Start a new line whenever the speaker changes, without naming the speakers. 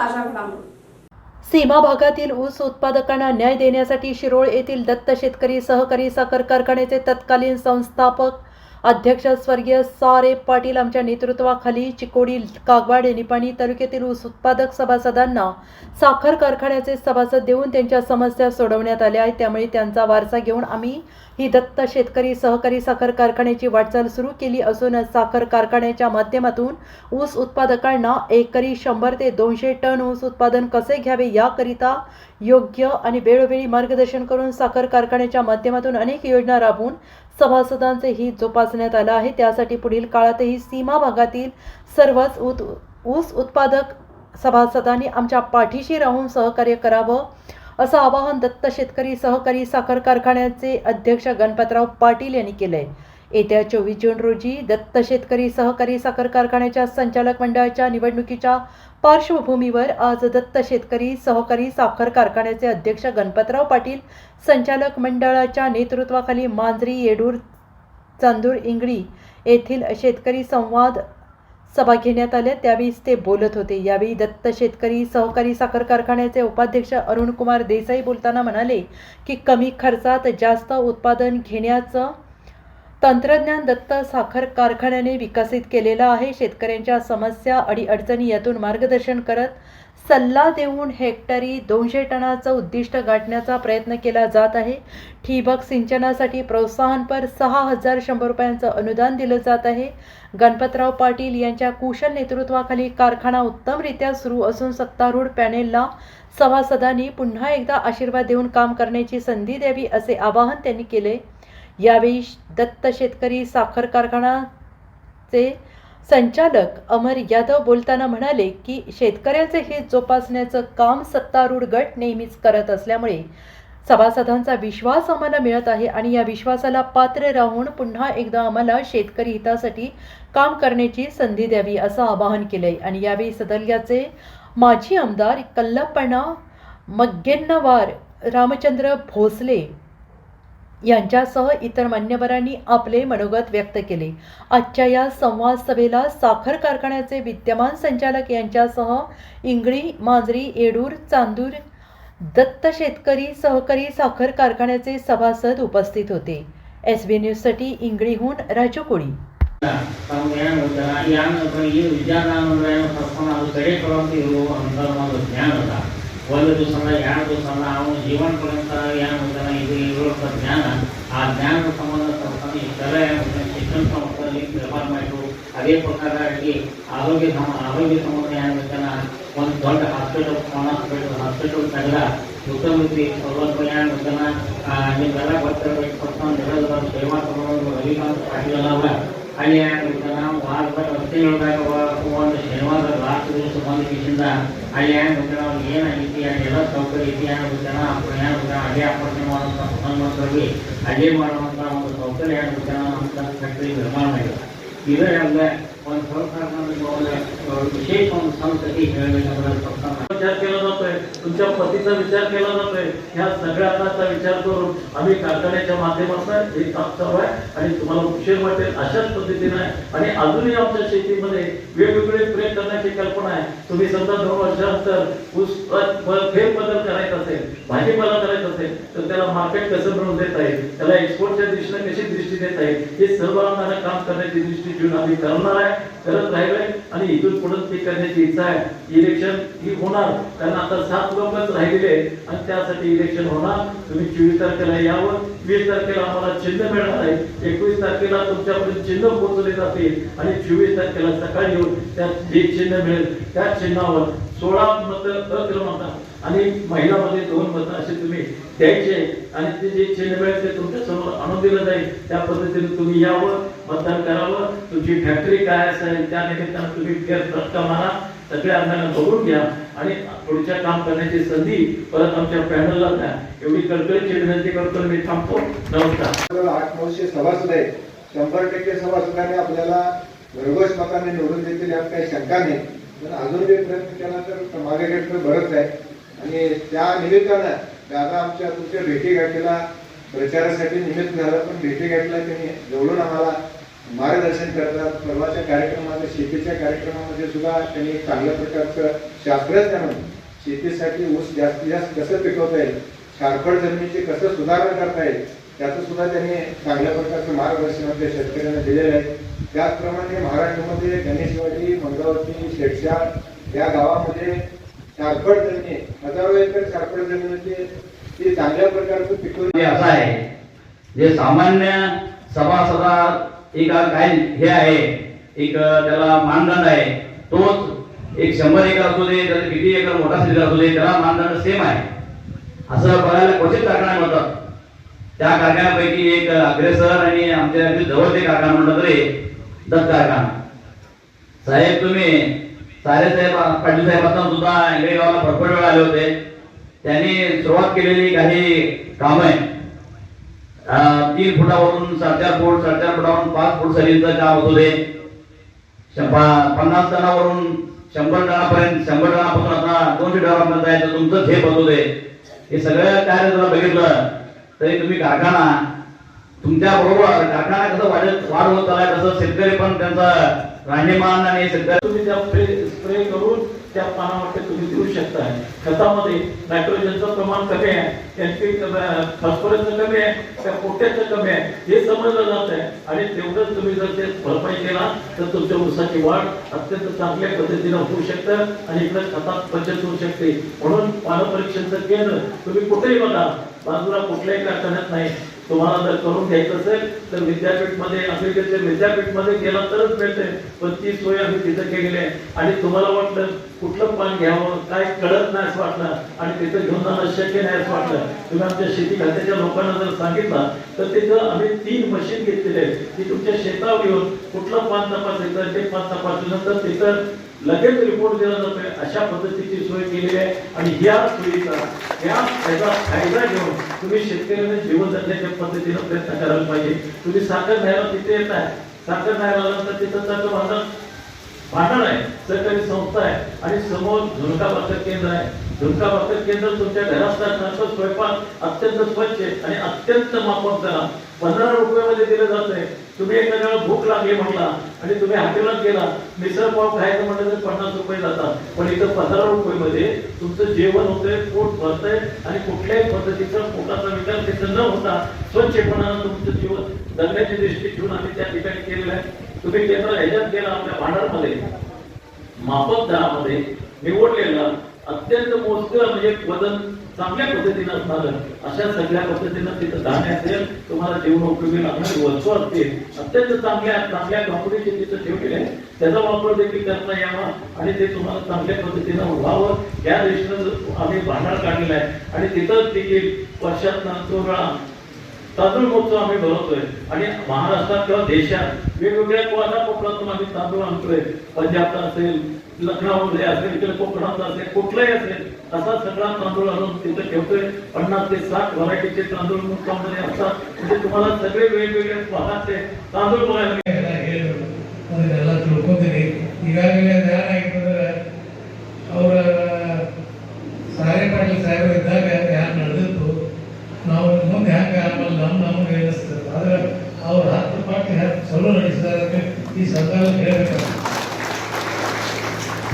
ताज्या घडामोडी.
सीमा भागातील ऊस उत्पादकांना न्याय देण्यासाठी शिरोळ येथील दत्त शेतकरी सहकारी साखर कारखान्याचे तत्कालीन संस्थापक अध्यक्ष स्वर्गीय सारे पाटील आमच्या नेतृत्वाखाली चिकोडी कागवाड निपाणी तालुक्यातील ऊस उत्पादक सभासदांना साखर कारखान्याचे सभासद देऊन त्यांच्या समस्या सोडवण्यात आल्या आहेत. त्यामुळे त्यांचा वारसा घेऊन आम्ही ही दत्त शेतकरी सहकारी साखर कारखान्याची वाटचाल सुरू केली असून साखर कारखान्याच्या माध्यमातून ऊस उत्पादकांना एकरी शंभर ते दोनशे टन ऊस उत्पादन कसे घ्यावे याकरिता योग्य आणि वेळोवेळी मार्गदर्शन करून साखर कारखान्याच्या माध्यमातून अनेक योजना राबवून सभासदांचे हित जोपासण्यात आलं आहे. त्यासाठी पुढील काळातही सीमा भागातील सर्वच उत ऊस उत्पादक सभासदांनी आमच्या पाठीशी राहून सहकार्य करावं असं आवाहन दत्त शेतकरी सहकारी साखर कारखान्याचे अध्यक्ष गणपतराव पाटील यांनी केलंय. येत्या चोवीस जून रोजी दत्त शेतकरी सहकारी साखर कारखान्याच्या संचालक मंडळाच्या निवडणुकीच्या पार्श्वभूमीवर आज दत्त शेतकरी सहकारी साखर कारखान्याचे अध्यक्ष गणपतराव पाटील संचालक मंडळाच्या नेतृत्वाखाली मांजरी येडूर चांदूर इंगळी येथील शेतकरी संवाद सभा घेण्यात आल्या. त्यावेळी ते बोलत होते. यावेळी दत्त शेतकरी सहकारी साखर कारखान्याचे उपाध्यक्ष अरुणकुमार देसाई बोलताना म्हणाले की कमी खर्चात जास्त उत्पादन घेण्याचं तंत्रज्ञान दत्त साखर कारखान्याने विकसित केलेलं आहे. शेतकऱ्यांच्या समस्या अडीअडचणी यातून मार्गदर्शन करत सल्ला देऊन हेक्टरी दोनशे टनाचं उद्दिष्ट गाठण्याचा प्रयत्न केला जात आहे. ठिबक सिंचनासाठी प्रोत्साहनपर सहा हजार शंभर रुपयांचं अनुदान दिलं जात आहे. गणपतराव पाटील यांच्या कुशल नेतृत्वाखाली कारखाना उत्तमरित्या सुरू असून सत्तारूढ पॅनेलला सभासदांनी पुन्हा एकदा आशीर्वाद देऊन काम करण्याची संधी द्यावी असे आवाहन त्यांनी केले. यावेळी दत्त शेतकरी साखर कारखानाचे संचालक अमर यादव बोलताना म्हणाले की शेतकऱ्याचे हित जोपासण्याचं काम सत्तारूढ गट नेहमीच करत असल्यामुळे सभासदांचा विश्वास आम्हाला मिळत आहे आणि या विश्वासाला पात्र राहून पुन्हा एकदा आम्हाला शेतकरी हितासाठी काम करण्याची संधी द्यावी असं आवाहन केलंय. आणि यावेळी सदर्याचे माजी आमदार कल्लप्पणा मग्गेन्नवार रामचंद्र भोसले यांच्यासह इतर मान्यवरांनी आपले मनोगत व्यक्त केले. आजच्या या संवाद सभेला साखर कारखान्याचे विद्यमान संचालक यांच्यासह इंगळी मांजरी येडूर चांदूर दत्त शेतकरी सहकारी साखर कारखान्याचे सभासद उपस्थित होते. एस बी न्यूजसाठी इंगळीहून राजू कोळी.
ज्ञान होता. ಒಂದು ದಿವಸ ಎರಡು ದಿವಸ ಅವನು ಜೀವನ ಪರ್ಯಂತ ಏನು ಇದು ಇರುವಂಥ ಜ್ಞಾನ. ಆ ಜ್ಞಾನದ ಸಂಬಂಧ ತರ್ತಾನೆ ಏನು ಶಿಕ್ಷಣ ಸಂಸ್ಥೆಯಲ್ಲಿ ವ್ಯವಹಾರ ಮಾಡಿದ್ರು. ಅದೇ ಪ್ರಕಾರ ಆಗಿ ಆರೋಗ್ಯ ಆರೋಗ್ಯ ಸಂಬಂಧ ಏನಾಗುತ್ತಾನ ಒಂದು ದೊಡ್ಡ ಹಾಸ್ಪಿಟಲ್ ಹಾಸ್ಪಿಟಲ್ ಹಾಸ್ಪಿಟಲ್ ತೆಗೆದ ಮುಖ್ಯಮಂತ್ರಿ ಸೌಲಭ್ಯ ಏನಾಗ್ತಾನ ನಿಮ್ಮೆಲ್ಲ ಗೊತ್ತಿರಬೇಕು. ಕೊಡ್ತಾನೆ ಸೇವಾ ಸಂಬಂಧ ರವಿಕಾಂತ್ ಪಾಟೀಲ್ ಅವರ ಅಲ್ಲಿ ಏನಾಗ್ತಾನ ವಾರದ ರಸ್ತೆ ಒಂದು ಶನಿವಾರ ಆಸ್ತಿಗಳು ಸಂಬಂಧಿಸಿದ ಅಲ್ಲಿ ಏನು ಗೊತ್ತಿಲ್ಲ ಅವ್ರಿಗೆ ಏನಾಗೈತಿ ಎಲ್ಲ ಸೌಕರ್ಯ ಐತಿ, ಏನು ಗೊತ್ತಿಲ್ಲ ಏನು ಅದೇ ಆಪರೇಷನ್ ಮಾಡುವಂಥ ಸಂಬಂಧವಾಗಿ ಅದೇ ಮಾಡುವಂಥ ಒಂದು ಸೌಕರ್ಯ ಏನು ಅಂತ ಫ್ಯಾಕ್ಟ್ರಿ ನಿರ್ಮಾಣ ಮಾಡಿಲ್ಲ ಇದೇ
ಅಲ್ಲದೆ तुमच्या पतीचा विचार केला जातोय. ह्या सगळ्या अर्थाचा विचार करून आम्ही कारखान्याच्या माध्यमातून हे चालू आहे आणि तुम्हाला उशीर वाटेल अशाच पद्धतीने आणि अजूनही आमच्या शेतीमध्ये वेगवेगळे प्रयोग करण्याची कल्पना आहे. तुम्ही समजा दोन वर्षानंतर ऊस फेर बदल करायचा असेल भाजीपाला करायचा असेल तर त्याला मार्केट कसं बनवून देता येईल? त्याला एक्सपोर्टच्या दृष्टीने कशी दृष्टी देता येईल? हे सर्व काम करण्याची दृष्टी घेऊन आम्ही करणार आहे. करत राहिलोय आणि इथून पुढे ते करण्याची इच्छा आहे. इलेक्शन ही होणार. कारण आता सात लोकच राहिलेले आणि त्यासाठी इलेक्शन होणार. तुम्ही चोवीस तारखेला यावं. वीस तारखेला आम्हाला चिन्ह मिळणार आहे. एकवीस तारखेला तुमच्यापर्यंत चिन्ह पोहोचले जातील. आणि चोवीस तारखेला सकाळी येऊन त्यात जे चिन्ह मिळेल. त्या चिन्हावर सोळा मत अक्रमांक आणि महिलामध्ये दोन मत असे तुम्ही द्यायचे आणि ते जे चिन्ह मिळेल ते तुमच्यासमोर आणून दिलं जाईल. त्या पद्धतीने तुम्ही यावं मतदान करावं. तुमची फॅक्टरी काय असेल त्या निमित्तानं तुम्ही फेर मारा. सगळ्या आम्हाला बघून घ्या आणि पुढच्या काम करण्याची संधी परत आमच्या पॅनलला द्या. एवढी कळकळीची विनंती करतो मी थांबतो. नमस्कार.
आपल्याला आठ नऊशे सभासद आहेत शंभर टक्के सभासदाने आपल्याला भरघोस मताने निवडून देतील यात काही शंका नाही. पण अजून जे प्रयत्न केला तर मागे गेट तर बरंच आहे. आणि त्या निमित्तानं दादा आमच्या तुमच्या भेटी गाठीला प्रचारासाठी निमित्त झालं पण भेटी गाठीला त्यांनी जवळून आम्हाला मार्गदर्शन करतात परवाच्या कार्यक्रमामध्ये शेतीच्या कार्यक्रमामध्ये सुद्धा त्यांनी चांगल्या प्रकारचं शास्त्रज्ञ म्हणून शेतीसाठी ऊस जास्तीत जास्त कसं पिकवता येईल शारफळ जमिनीची कसं सुधारणा करता येईल त्याचं सुद्धा त्यांनी चांगल्या प्रकारचं मार्गदर्शन आपल्या शेतकऱ्यांना दिलेलं आहे. त्याचप्रमाणे महाराष्ट्रामध्ये गणेशवाडी मंगळवती शेटशा या गावामध्ये शारफळ जमिनी. हजारो एकर शारफळ जमिनीचे चांगल्या प्रकारचं पिकवून
असं आहे. जे सामान्य सभासदा एक काय हे आहे एक त्याला मानदंड आहे तोच एक शंभर एकर असू दे त्याला किती एकर मोठा सिलेंडर असू दे त्याला मानदंड सेम आहे. असं बघायला क्वचित कारखाना म्हणतात. त्या कारखान्यापैकी एक अग्रेसर आणि आमच्या जवळचे कारखाना म्हटलं तरी दत्त कारखाना. साहेब तुम्ही सारे साहेब पाटील साहेबांना सुद्धा इंगळे गावाला भरपूर वेळा आले होते. त्यांनी सुरुवात केलेली काही काम आहे तीन फुटावरून साडेचार फूट साडेचार फुटावरून पाच फूट सरीचं काम होत होते. पन्नास टनावरून शंभर टनापर्यंत शंभर टनापासून आता दोनशे टनापर्यंत आहे. तर तुमचं झेप होत होते. हे सगळं कार्य जर बघितलं? तरी तुम्ही कारखाना तुमच्या बरोबर कारखाना कसं वाढत वाढ होत चाललाय तसं शेतकरी पण त्यांचा राहणीमान आणि शेतकरी
तुम्ही त्या स्प्रे स्प्रे करून त्या पानावरती तुम्ही देऊ शकता. खतामध्ये नायट्रोजनचं प्रमाण कमी आहे एनपी फॉस्फरसचं कमी आहे त्या पोट्याचं कमी आहे हे समजलं जात आहे आणि तेवढंच तुम्ही जर ते भरपाई केला तर तुमच्या ऊसाची वाढ अत्यंत चांगल्या पद्धतीनं होऊ शकतं आणि इकडे खतात बचत होऊ शकते. म्हणून पानपरीक्षणचं केंद्र तुम्ही कुठेही बघा. बाजूला कुठल्याही कारखान्यात नाही. तुम्हाला जर करून घ्यायचं असेल तर विद्यापीठमध्ये विद्यापीठ विद्यापीठमध्ये गेला तरच मिळते. पण ती सोय आम्ही तिथं केलेली आहे. आणि तुम्हाला वाटलं कुठलं पान घ्यावं काय कळत नाही असं वाटलं आणि तिथं घेऊन जाणं शक्य नाही असं वाटलं. तुम्ही आमच्या शेती खात्याच्या लोकांना जर सांगितलं तर तिथं आम्ही तीन मशीन घेतलेले आहेत. की तुमच्या शेतावर येऊन कुठलं पान तपासायचं ते पान तपासल्यानंतर तिथं लगेच रिपोर्ट दिला जातोय. अशा पद्धतीची सोय केलेली आहे. आणि या सोयीचा या त्याचा फायदा घेऊन तुम्ही शेतकऱ्यांना जीवन जगण्याच्या पद्धतीनं प्रयत्न करायला पाहिजे. तुम्ही साखर न्यायला तिथे येत आहे. साखर न्यायला तर तिथं त्याचं भांडण भांडण आहे. सरकारी संस्था आहे. आणि समोर झुणका भाकर केंद्र आहे. झुणका भाकर केंद्र तुमच्या घरात असताना स्वयंपाक अत्यंत स्वच्छ आहे आणि अत्यंत माफक दरा पंधरा रुपयामध्ये दिलं जातंय. तुम्ही एखाद्या भूक लागली म्हटला आणि तुम्ही हॉटेलात गेला मिसळ पाव खायचं म्हटलं तर पन्नास रुपये जातात. पण इथं पंधरा रुपये मध्ये तुमचं जेवण होतंय पोट भरतंय आणि कुठल्याही पद्धतीचा पोटाचा विकास तिथं न होता स्वच्छपणानं तुमचं जीवन जगण्याची दृष्टी ठेवून आम्ही त्या ठिकाणी केलेलं आहे. तुम्ही केंद्र ह्याच्यात गेला आपल्या भांडारमध्ये. माफक दरामध्ये निवडलेलं अत्यंत मोजकं म्हणजे वजन चांगल्या पद्धतीनं असणार अशा सगळ्या पद्धतीनं तिथं धान्य असेल तुम्हाला जीवन उपयोगी लागणारी वस्तू असतील अत्यंत चांगल्या चांगल्या कंपनीचे तिथं ठेवलेले आहे त्याचा वापर देखील करता यावा आणि ते तुम्हाला चांगल्या पद्धतीनं व्हावं या दृष्टीनं आम्ही भांडार काढलेलं आहे. आणि तिथं देखील वर्षात दोन वेळा तांदूळ मोजतो आम्ही भरवतोय आणि महाराष्ट्रात किंवा देशात वेगवेगळ्या कोणाच्या कोकणातून आम्ही तांदूळ आणतोय पंजाबचा असेल लखनौमध्ये असेल इकडे कोकणात असेल कुठलाही असेल असा सगळा तांदूळ आणून तिथं ठेवतोय पन्नास ते साठ व्हरायटीचे तांदूळ मुक्कामध्ये असतात म्हणजे तुम्हाला सगळे वेगवेगळे भागाचे तांदूळ बघायला
मिळाले